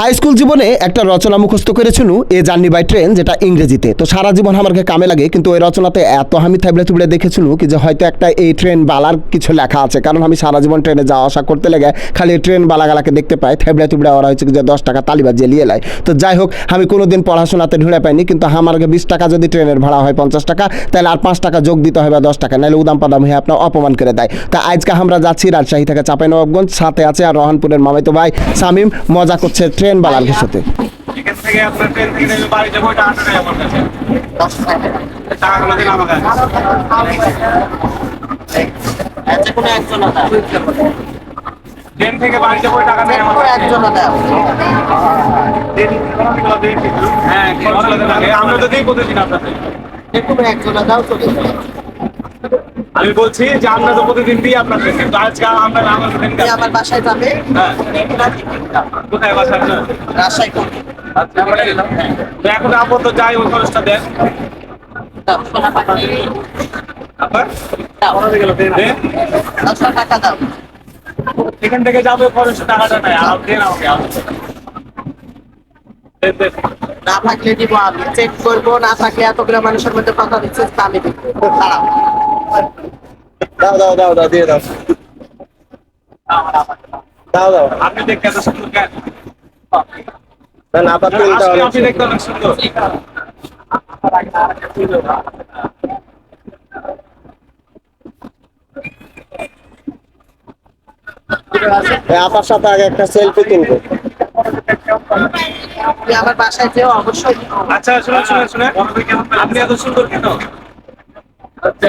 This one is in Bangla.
হাই স্কুল জীবনে একটা রচনা মুখস্থ করেছিল এ জার্নি বাই ট্রেন যেটা ইংরেজিতে। তো সারা জীবন আমাকে কামে লাগে, কিন্তু ওই রচনাতে এত আমি থাবলে তুবলে দেখেছিল কি যে হয়তো একটা এই ট্রেন বালার কিছু লেখা আছে। কারণ আমি সারা জীবন ট্রেনে যাওয়া আসা করতে লেগে খালি ট্রেন বালাগালাকে দেখতে পাই থাবলে তুবলে ওরা হয়েছে যে দশ টাকা তালিবা জ্বালিয়ে লাই। তো যাই হোক, আমি কোনোদিন পড়াশোনাতে ঢুলে পাইনি, কিন্তু আমার বিশ টাকা যদি ট্রেনের ভাড়া হয় পঞ্চাশ টাকা, তাহলে আর পাঁচ টাকা যোগ দিতে হবে বা দশ টাকা নাহলে উদাম পাদাম হয়ে আপনার অপমান করে দেয়। তা আজকে আমরা যাচ্ছি রাজশাহী থেকে চাঁপাইনবাবগঞ্জ, সাথে আছে আর রহনপুরের মামাইতো ভাই সামিম, মজা করছে ট্রেন ট্রেন আচ্ছা কোনো একজন ট্রেন থেকে বাড়ি যাব টাকা নেই আমার একজন দাও হ্যাঁ আমরা তো দিই প্রতিদিন আপনাদের যে কোনো একজন দাও চলে যাবে আমি বলছি যে আমরা তো প্রতিদিন দিই আপনাদের কিন্তু আজকে আমরা আমার ট্রেন আমার বাসায় যাবে। হ্যাঁ। কোথায় বাসা? আপনার? রাজশাহী আচ্ছা তো এখন আপাতত যাই ওই খরচটা দেন। এখান থেকে যাবে খরচ টাকাটা নাই। আর দেন আমাকে। না থাকলে দিব আমি। চেক করব না থাকলে এতগুলো মানুষের মধ্যে কথা দিচ্ছে আমি দিব। দাঁড়াও। দাও দাও দাও দাও দিয়ে দাও। দাও দাও। আপনি দেখতে এত সুন্দর কেন? না আবার আসলে আপনি দেখতে অনেক সুন্দর। আপার সাথে আগে একটা সেলফি তুলবো। আমার বাসায় যেও অবশ্যই। আচ্ছা শুনে শুনে শুনে আপনি এত সুন্দর কেন? আচ্ছা